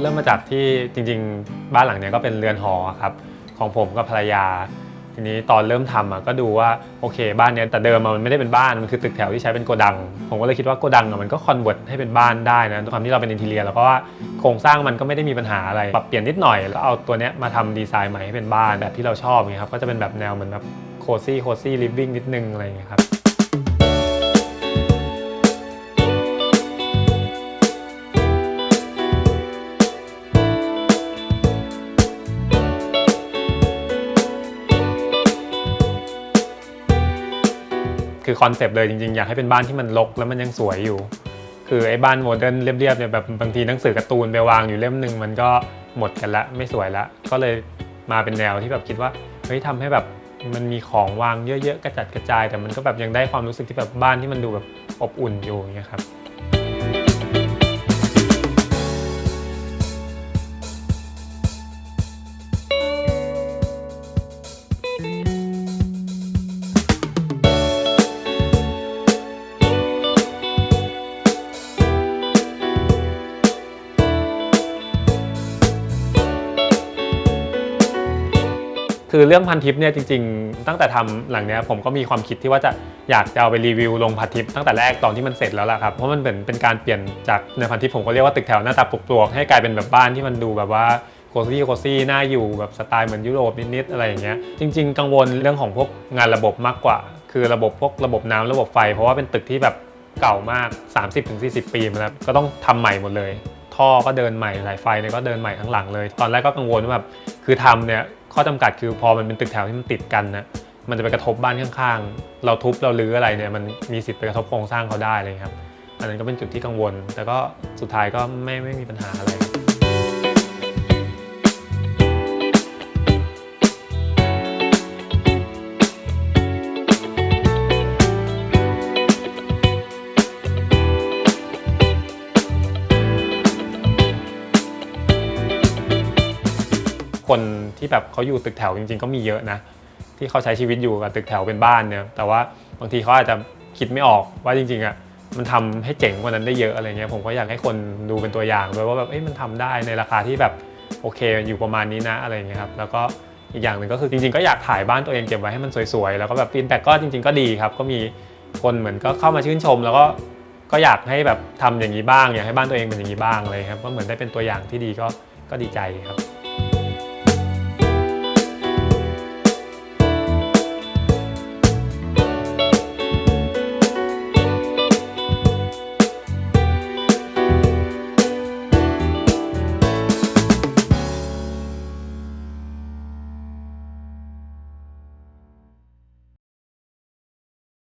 เริ่มมาจากที่จริง ๆ บ้านหลังเนี้ยก็เป็นเรือนหอครับของผมกับภรรยา ทีนี้ตอนเริ่มทำอะก็ดูว่าโอเคบ้านเนี้ยแต่เดิมอะมันไม่ได้เป็นบ้านมันคือตึกแถวที่ใช้เป็นโกดัง ผมก็เลยคิดว่าโกดังอะมันก็คอนเวิร์ตให้เป็นบ้านได้นะด้วยความที่เราเป็นอินทีเรียแล้วก็ว่าโครงสร้างมันก็ไม่ได้มีปัญหาอะไรปรับเปลี่ยนนิดหน่อยแล้วเอาตัวเนี้ยมาทำดีไซน์ใหม่ให้เป็นบ้านแบบที่เราชอบไงครับก็จะเป็นแบบแนวเหมือนแบบโคซี่โคซี่ลิฟวิ่งนิดนึงอะไรอย่างเงี้ยครับ คือคอนเซปต์เลยจริงๆ อยากให้เป็นบ้านที่มันรกแล้วมันยังสวยอยู่ คือไอ้บ้านโมเดิร์นเรียบๆเนี่ยแบบบางทีหนังสือการ์ตูนไปวางอยู่เล่มหนึ่งมันก็หมดกันละไม่สวยละ ก็เลยมาเป็นแนวที่แบบคิดว่าเฮ้ยทำให้แบบมันมีของวางเยอะๆ กระจัดกระจาย แต่มันก็แบบยังได้ความรู้สึกที่แบบบ้านที่มันดูแบบอบอุ่นอยู่อย่างเงี้ยครับ คือเรื่องพันทิปเนี่ยจริงๆ ตั้งแต่ทำหลังเนี้ยผมก็มีความคิดที่ว่าจะอยากจะเอาไปรีวิวลงพันทิปตั้งแต่แรกตอนที่มันเสร็จแล้วล่ะครับ เพราะมันเป็นเป็นการเปลี่ยนจากในพันทิปผมก็เรียกว่าตึกแถวหน้าตาปลวกให้กลายเป็นแบบบ้านที่มันดูแบบว่าโคซี่โคซี่น่าอยู่แบบสไตล์เหมือนยุโรปนิดๆอะไรอย่างเงี้ยจริง ๆ กังวลเรื่องของพวกงานระบบมากกว่า คือระบบพวกระบบน้ำระบบไฟ เพราะว่าเป็นตึกที่แบบเก่ามาก 30-40 ปีมาแล้วก็ต้องทำใหม่หมดเลย ท่อก็เดินใหม่สายไฟเนี่ยก็เดินใหม่ทั้งหลังเลย ตอนแรกก็กังวลว่าแบบคือทำเนี่ย ข้อจำกัดคือพอมันเป็นตึกแถวที่มันติดกันนะมันจะไปกระทบบ้านข้างๆ เราทุบเราลื้ออะไรเนี่ยมันมีสิทธิ์ไปกระทบโครงสร้างเขาได้เลยครับ อันนั้นก็เป็นจุดที่กังวล แต่ก็สุดท้ายก็ไม่ไม่มีปัญหาอะไร คนที่แบบเขาอยู่ตึกแถวจริง ๆ ก็มีเยอะนะ ที่เขาใช้ชีวิตอยู่กับตึกแถวเป็นบ้านเนี่ย แต่ว่าบางทีเขาอาจจะคิดไม่ออกว่าจริงๆอะมันทำให้เจ๋งกว่านั้นได้เยอะอะไรเงี้ยผมก็อยากให้คนดูเป็นตัวอย่างด้วยว่าแบบเอ้ยมันทำได้ในราคาที่แบบโอเคอยู่ประมาณนี้นะอะไรเงี้ยครับแล้วก็อีกอย่างหนึ่งก็คือจริงๆก็อยากถ่ายบ้านตัวเองเก็บไว้ให้มันสวยๆแล้วก็แบบฟีดแบ็กก็จริง ๆก็ดีครับ ก็มีคนเหมือนก็เข้ามาชื่นชม แล้วก็ก็อยากให้แบบทำอย่างนี้บ้างอยากให้บ้านตัวเองเป็นอย่างนี้บ้างอะไรครับก็เหมือนได้เป็นตัวอย่างที่ดีก็ก็ดีใจครับ